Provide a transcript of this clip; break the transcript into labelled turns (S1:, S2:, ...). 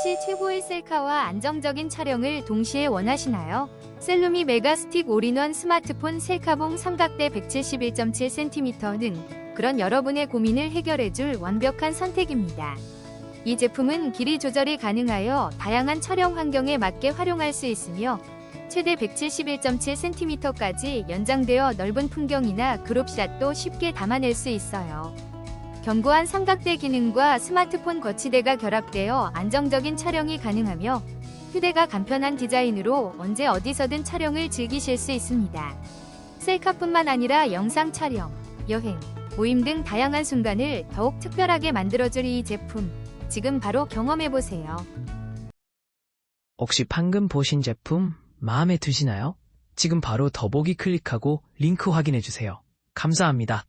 S1: 혹시 최고의 셀카와 안정적인 촬영을 동시에 원하시나요? 셀루미 메가스틱 올인원 스마트폰 셀카봉 삼각대 171.7cm는 그런 여러분의 고민을 해결해줄 완벽한 선택입니다. 이 제품은 길이 조절이 가능하여 다양한 촬영 환경에 맞게 활용할 수 있으며 최대 171.7cm까지 연장되어 넓은 풍경이나 그룹샷도 쉽게 담아낼 수 있어요. 견고한 삼각대 기능과 스마트폰 거치대가 결합되어 안정적인 촬영이 가능하며 휴대가 간편한 디자인으로 언제 어디서든 촬영을 즐기실 수 있습니다. 셀카뿐만 아니라 영상 촬영, 여행, 모임 등 다양한 순간을 더욱 특별하게 만들어줄 이 제품. 지금 바로 경험해보세요.
S2: 혹시 방금 보신 제품 마음에 드시나요? 지금 바로 더보기 클릭하고 링크 확인해주세요. 감사합니다.